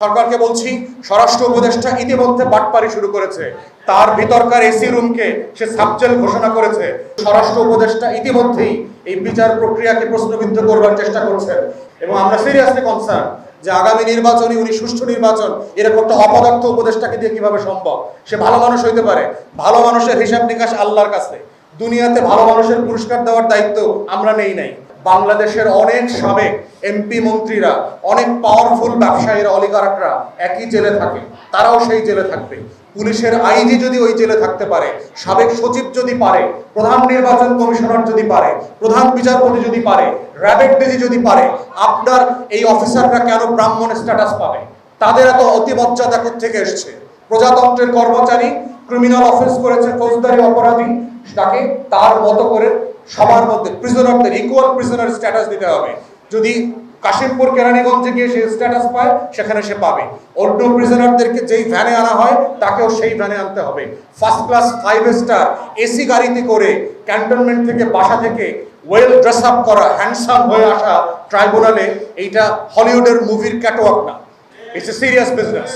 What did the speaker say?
সরকারকে বলছি, স্বরাষ্ট্র উপদেষ্টা ইতিমধ্যে বাটপারি শুরু করেছে। তার ভিতরকার এসি রুমকে সে সাবজেল ঘোষণা করেছে। স্বরাষ্ট্র উপদেষ্টা ইতিমধ্যেই এই বিচার প্রক্রিয়াকে প্রশ্নবিদ্ধ করবার চেষ্টা করছেন। এবং আমরা সিরিয়াসলি কনসার্ন যে আগামী নির্বাচনে উনি সুষ্ঠু নির্বাচন এরকম একটা অপদার্থ উপদেষ্টাকে দিয়ে কীভাবে সম্ভব? সে ভালো মানুষ হইতে পারে। ভালো মানুষের হিসাব নিকাশ আল্লাহর কাছে। দুনিয়াতে ভালো মানুষের পুরস্কার দেওয়ার দায়িত্ব আমরা নেই নাই। বাংলাদেশের অনেক সাবেক এমপি মন্ত্রীরা, অনেক পাওয়ারফুল ব্যবসায়ীরা অলিগারকরা একই জেলে থাকে, তারাও সেই জেলে থাকবে। পুলিশের আইজি যদি ওই জেলে থাকতে পারে, সাবেক সচিব যদি পারে, প্রধান নির্বাচন কমিশনার যদি পারে, প্রধান বিচারপতি যদি পারে র্যাবের ডিজি যদি পারে, আপনার এই অফিসাররা কেন ব্রাহ্মণ স্ট্যাটাস পাবে? তাদের এত অতিমর্যাদা থেকে এসছে? প্রজাতন্ত্রের কর্মচারী ক্রিমিনাল অফেন্স করেছে, ফৌজদারি অপরাধী তাকে তার মতো করে সবার মধ্যে প্রিজনারদের ইকুয়াল প্রিজনার স্ট্যাটাস দিতে হবে। যদি কাশিমপুর কেরানীগঞ্জে গিয়ে সে স্ট্যাটাস পায়, সেখানে সে পাবে। অন্য প্রিজনারদেরকে যেই ভ্যানে আনা হয়, তাকেও সেই ভ্যানে আনতে হবে। First class five star AC গাড়িতে করে ক্যান্টনমেন্ট থেকে বাসা থেকে ওয়েল ড্রেস আপ করা হ্যান্ডসাম হয়ে আসা ট্রাইব্যুনালে এইটা হলিউডের মুভির ক্যাটওয়ার্ক না। It's a serious business